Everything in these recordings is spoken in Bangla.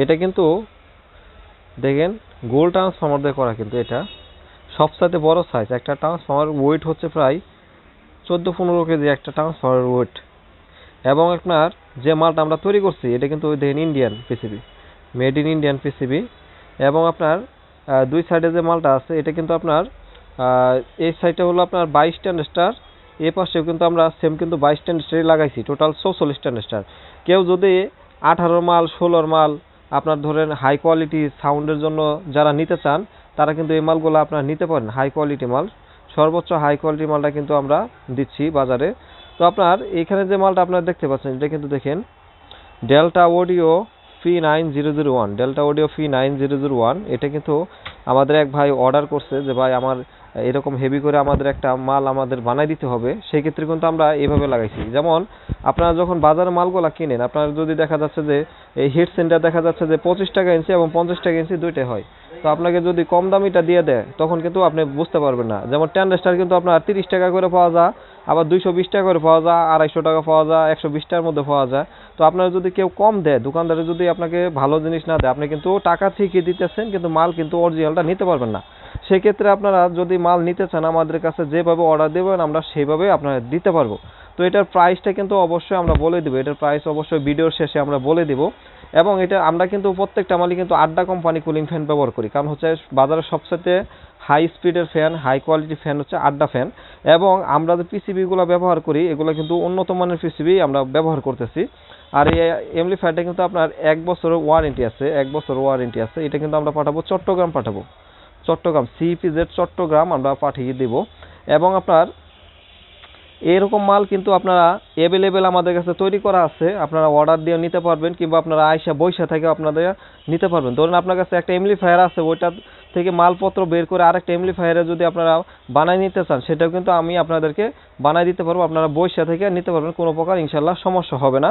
এটা কিন্তু দেখেন গোল ট্রান্সফর্মার দিয়ে করা কিন্তু এটা। সবসাথে বড় সাইজ একটা ট্রান্সফর্মার ওয়েট হচ্ছে প্রায় চোদ্দ পনেরো কেজি একটা ট্রান্সফর্মার ওয়েট এবং আপনার যে মালটা আমরা তৈরি করছি, এটা কিন্তু দেখেন Indian PCB made in Indian PCB এবং আপনার দুই সাইডে যে মালটা আছে, এটা কিন্তু আপনার এই সাইডটা হলো আপনার বাইশ স্টার, এ পাশেও কিন্তু আমরা সেম কিন্তু বাইশ স্টার লাগাইছি টোটাল চৌচল্লিশ স্টার। কেউ যদি আঠারোর মাল, ষোলোর মাল আপনার ধরেন হাই কোয়ালিটি সাউন্ডের জন্য যারা নিতে চান, তারা কিন্তু এই মালগুলো আপনারা নিতে পারেন হাই কোয়ালিটি মাল। সর্বোচ্চ হাই কোয়ালিটি মালটা কিন্তু আমরা দিচ্ছি বাজারে। তো আপনার এখানে যে মালটা আপনারা দেখতে পাচ্ছেন, এটা কিন্তু দেখেন delta audio fi nine zero zero one delta audio fi nine zero zero one এটা কিন্তু আমাদের এক ভাই অর্ডার করছে যে, ভাই, আমার এরকম হেভি করে আমাদের একটা মাল আমাদের বানাই দিতে হবে। সেই ক্ষেত্রে কিন্তু আমরা এভাবে লাগাইছি। যেমন, আপনারা যখন বাজারে মালগুলা কিনেন, আপনার যদি দেখা যাচ্ছে যে, এই হেড সেন্টার দেখা যাচ্ছে যে, পঁচিশ টাকা ইঞ্চি এবং পঞ্চাশ টাকা ইঞ্চি দুইটাই হয়। তো আপনাকে যদি কম দামিটা দিয়ে দেয়, তখন কিন্তু আপনি বুঝতে পারবেন না। যেমন টেন স্টার কিন্তু আপনার তিরিশ টাকা করে পাওয়া যায়, আবার দুইশো বিশ টাকা করে পাওয়া যায়, আড়াইশো টাকা পাওয়া যায়, একশো বিশ টাকার মধ্যে পাওয়া যায়। তো আপনার যদি কেউ কম দেয়, দোকানদারে যদি আপনাকে ভালো জিনিস না দেয়, আপনি কিন্তু টাকা ঠিকই দিতেছেন, কিন্তু মাল কিন্তু অরিজিনালটা নিতে পারবেন না। সেক্ষেত্রে আপনারা যদি মাল নিতে চান, আমাদের কাছে যেভাবে অর্ডার দেবেন, আমরা সেইভাবে আপনারা দিতে পারব। তো এটার প্রাইসটা কিন্তু অবশ্যই আমরা বলে দিব। এটার প্রাইস অবশ্যই ভিডিওর শেষে আমরা বলে দিব। এবং এটা আমরা কিন্তু প্রত্যেকটা মালিক কিন্তু আড্ডা কোম্পানি কুলিং ফ্যান ব্যবহার করি। কারণ হচ্ছে বাজারের সবচেয়ে হাই স্পিডের ফ্যান হাই কোয়ালিটি ফ্যান হচ্ছে আড্ডা ফ্যান এবং আমরা যে পিসিবিগুলো ব্যবহার করি, এগুলো কিন্তু উন্নত মানের পিসিবি আমরা ব্যবহার করতেছি। আর এই এমপ্লিফায়ারটা কিন্তু আপনার এক বছরের ওয়ারেন্টি আছে, এক বছর ওয়ারেন্টি আছে। এটা কিন্তু আমরা পাঠাবো, চট্টগ্রাম পাঠাবো। চট্টগ্রাম সিপিজেড চট্টগ্রাম আমরা পাঠিয়ে দেব। এবং আপনার এরকম মাল কিন্তু আপনারা অ্যাভেলেবেল আমাদের কাছে তৈরি করা আছে। আপনারা অর্ডার দিয়ে নিতে পারবেন কিংবা আপনারা আয়সা বৈশা থেকে আপনাদের নিতে পারবেন। ধরুন আপনার কাছে একটা এমপ্লিফায়ার আছে, ওইটা থেকে মালপত্র বের করে আরেকটা এমপ্লিফায়ারে যদি আপনারা বানাই নিতে চান, সেটাও কিন্তু আমি আপনাদেরকে বানাই দিতে পারব। আপনারা বৈশা থেকে নিতে পারবেন, কোনো প্রকার ইনশাল্লাহ সমস্যা হবে না।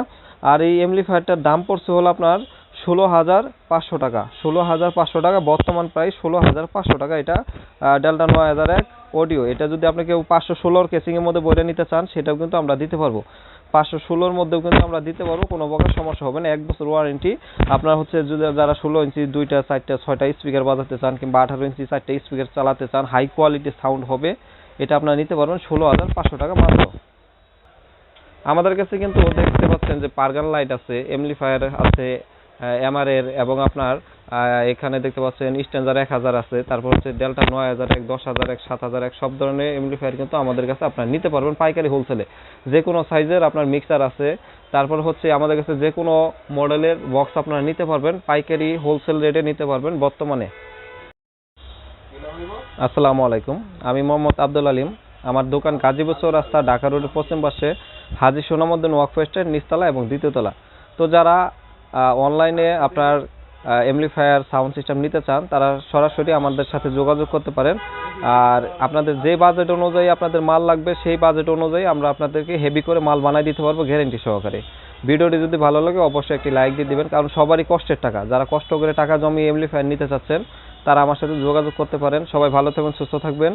আর এই এমপ্লিফায়ারটার দাম পড়ছে হলো আপনার ষোলো হাজার পাঁচশো টাকা। ষোলো হাজার পাঁচশো টাকা, বর্তমান প্রাইস ষোলো হাজার পাঁচশো টাকা। এটা ডেল্টা নয় হাজার এক অডিও এটা যদি আপনি কেউ পাঁচশো ষোলোর কেসিংয়ের মধ্যে বইটা নিতে চান, সেটাও কিন্তু আমরা দিতে পারব। পাঁচশো ষোলোর মধ্যেও কিন্তু আমরা দিতে পারব, কোনো প্রকার সমস্যা হবে না। এক বছর ওয়ারেন্টি আপনার হচ্ছে যদি যারা ষোলো ইঞ্চি, দুইটা, চারটা, ছয়টা স্পিকার বাজাতে চান কিংবা আঠারো ইঞ্চি, চারটা স্পিকার চালাতে চান হাই কোয়ালিটি সাউন্ড হবে। এটা আপনারা নিতে পারবেন ষোলো হাজার পাঁচশো টাকা মাত্র। আমাদের কাছে কিন্তু দেখতে পাচ্ছেন যে পারগান লাইট আছে এমলিফায়ার আছে এমআর এর এবং আপনার এখানে দেখতে পাচ্ছেন স্ট্যান্ডার এক হাজার আছে, তারপর হচ্ছে ডেল্টা নয় হাজার, এক দশ হাজার, এক সাত হাজার, এক সব ধরনের এমপ্লিফায়ার কিন্তু আমাদের কাছে আপনার নিতে পারবেন পাইকারি হোলসেলে যে কোনো সাইজের আপনার মিক্সার আছে, তারপর হচ্ছে আমাদের কাছে যে কোনো মডেলের বক্স আপনারা নিতে পারবেন, পাইকারি হোলসেল রেটে নিতে পারবেন বর্তমানে। আসসালামু আলাইকুম, আমি মোহাম্মদ আব্দুল আলিম। আমার দোকান গাজীপুর রাস্তা ঢাকা রোডের পশ্চিম পাশে হাজি সোনামদ্দিন ওয়াকফেস্টের নিচতলা এবং দ্বিতীয়তলা তো যারা অনলাইনে আপনার এমপ্লিফায়ার সাউন্ড সিস্টেম নিতে চান, তারা সরাসরি আমাদের সাথে যোগাযোগ করতে পারেন। আর আপনাদের যে বাজেট অনুযায়ী আপনাদের মাল লাগবে, সেই বাজেট অনুযায়ী আমরা আপনাদেরকে হেভি করে মাল বানাই দিতে পারব গ্যারেন্টি সহকারে। ভিডিওটি যদি ভালো লাগে, অবশ্যই একটি লাইক দিয়ে দিবেন, কারণ সবারই কষ্টের টাকা। যারা কষ্ট করে টাকা জমিয়ে এমপ্লিফায়ার নিতে চাচ্ছেন, তারা আমার সাথে যোগাযোগ করতে পারেন। সবাই ভালো থাকবেন, সুস্থ থাকবেন।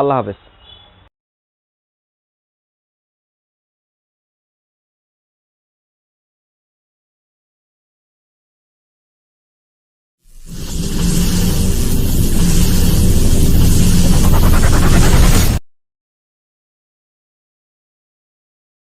আল্লাহ হাফেজ।